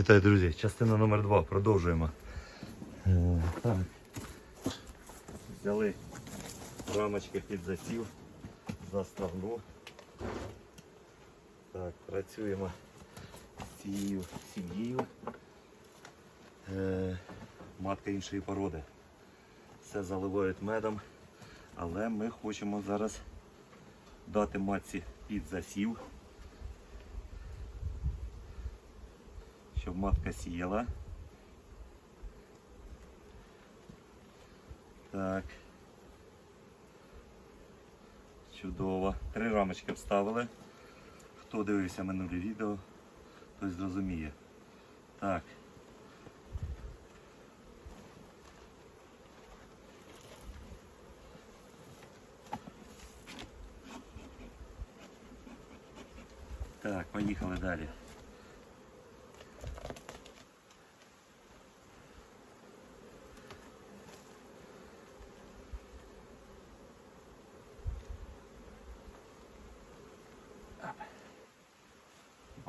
Вітаю, друзі! Частина номер 2 Продовжуємо. Е, Так. Взяли рамочки під засів, заставну. Так, працюємо з цією сім'єю. Е, матка іншої породи. Все заливають медом, але ми хочемо зараз дати матці під засів. Щоб матка сіяла. Так. Чудово. Три рамочки вставили. Хто дивився минуле відео, той зрозуміє. Так. Так, поїхали далі.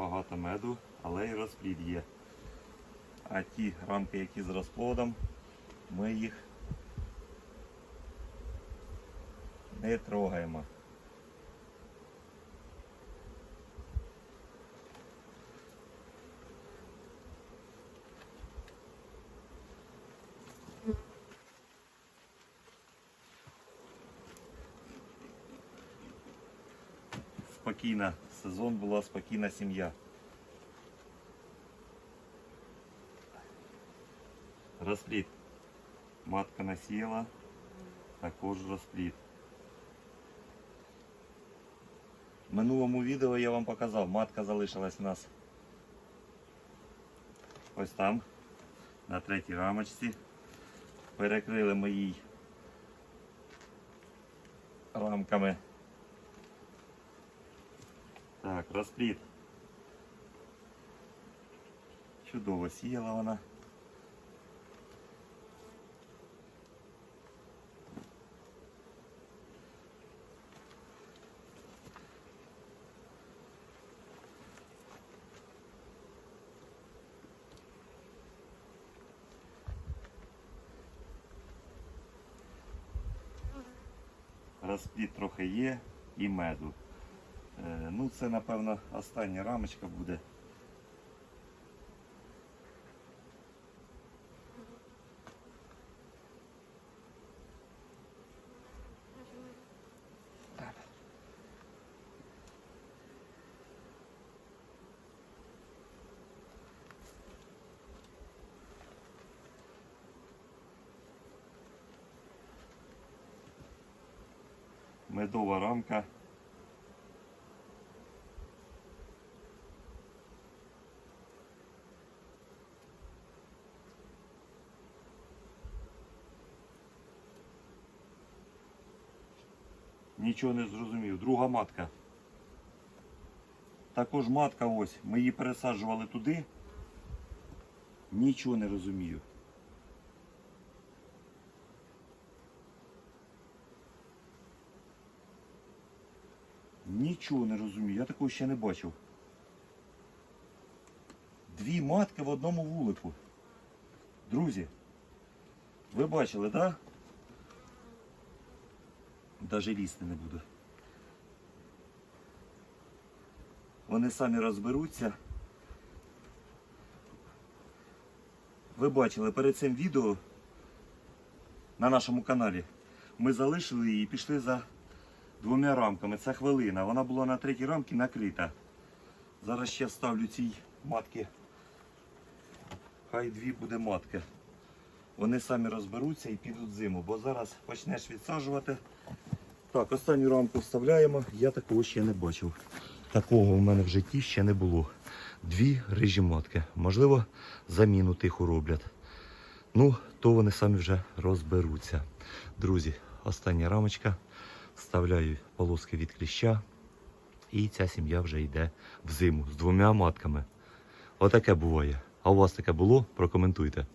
Багато меду, але і розплід є. А ті рамки, які з розплодом, ми їх не трогаємо. Спокійна сезон була спокійна сім'я. Розплід. Матка насіяла, також розплід. В минулому відео я вам показав, матка залишилась у нас ось там, на третій рамочці. Перекрили ми їй рамками. Так, розплід. Чудово сіяла вона. Розплід трохи є і меду. Е, Ну, це, напевно, остання рамочка буде. Медова рамка. Нічого не зрозумів. Друга матка. Також матка ось. Ми її пересаджували туди. Нічого не розумію. Нічого не розумію. Я такого ще не бачив. Дві матки в одному вулику. Друзі, ви бачили, так? Даже лізти не буду. Вони самі розберуться. Ви бачили перед цим відео на нашому каналі. Ми залишили її і пішли за двома рамками. Це хвилина. Вона була на третій рамці накрита. Зараз ще ставлю цій матки. Хай дві буде матки. Вони самі розберуться і підуть зиму, бо зараз почнеш відсаджувати. Так, останню рамку вставляємо. Я такого ще не бачив. Такого в мене в житті ще не було. Дві рижі матки. Можливо, заміну тиху роблять. Ну, то вони самі вже розберуться. Друзі, остання рамочка. Вставляю полоски від кліща. І ця сім'я вже йде в зиму з двома матками. Отаке буває. А у вас таке було? Прокоментуйте.